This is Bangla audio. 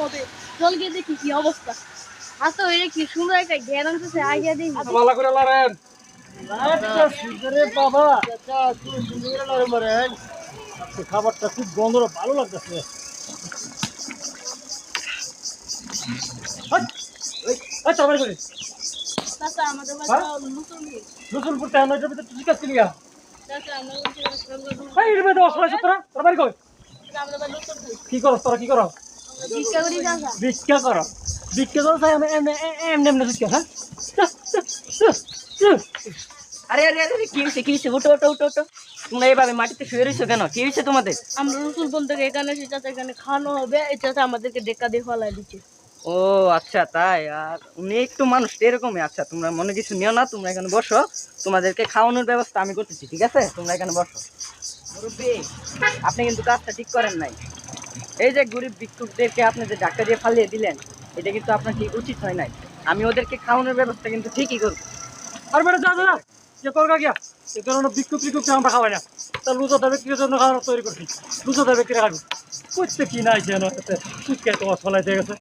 হবে। চল গিয়ে দেখি কি অবস্থা। আচ্ছা ওই কি সুন্দর একটা জ্ঞান আনতেছে আইডিয়া দিই ভালো করে লড়েন। আচ্ছা বাবা। আচ্ছা খাবারটা খুব গন্ধ ভালো লাগতেছে। আচ্ছা আমার করে। আমাদের নতুন নতুন করতে আমরা এটার ভিতরে অসহায় তোরা? বাড়ি কই। কি করস তোরা কি করি ভিক্ষা কর ভিক্ষা কর তাই আমি এমনি এমনি এমনি ভিক্ষা হ্যাঁ। আরে আরে আরে কি হয়েছে কি হয়েছে উঠো উঠো উঠো উঠো। তোমরা মাটিতে শুয়ে রয়েছো কেন? কি হয়েছে তোমাদের? আমরা রসুল বোন থেকে এখানে চাচা এখানে খাওয়ানো হবে এই চাচা আমাদেরকে ডেকা দিয়ে ফলাই দিচ্ছে। ও আচ্ছা তাই? আর উনি একটু মানুষ এরকমই। আচ্ছা তোমরা মনে কিছু নিও না তোমরা এখানে বসো। তোমাদেরকে খাওয়ানোর ব্যবস্থা আমি করতেছি ঠিক আছে? তোমরা এখানে বসো। আপনি কিন্তু কাজটা ঠিক করেন নাই। এই যে গরিব ভিক্ষুকদেরকে আপনি যে ধাক্কা দিয়ে ফালিয়ে দিলেন, এটা কিন্তু আপনার ঠিক উচিত হয় নাই? আমি ওদেরকে খাওয়ানোর ব্যবস্থা কিন্তু ঠিকই করব। আর বেটা যা যা যা। করগা গিয়া। এই ধরনের বিক্ষুপ বিক্ষুপ আমরা খাওয়াই না। তা লুজো দেবে কি জন্য খাওয়ানো তৈরি করছি। লুজো দেবে কি রাখবি বুঝতে কি নাই যেন সুটকে তোমার ফলাই দিয়ে গেছে।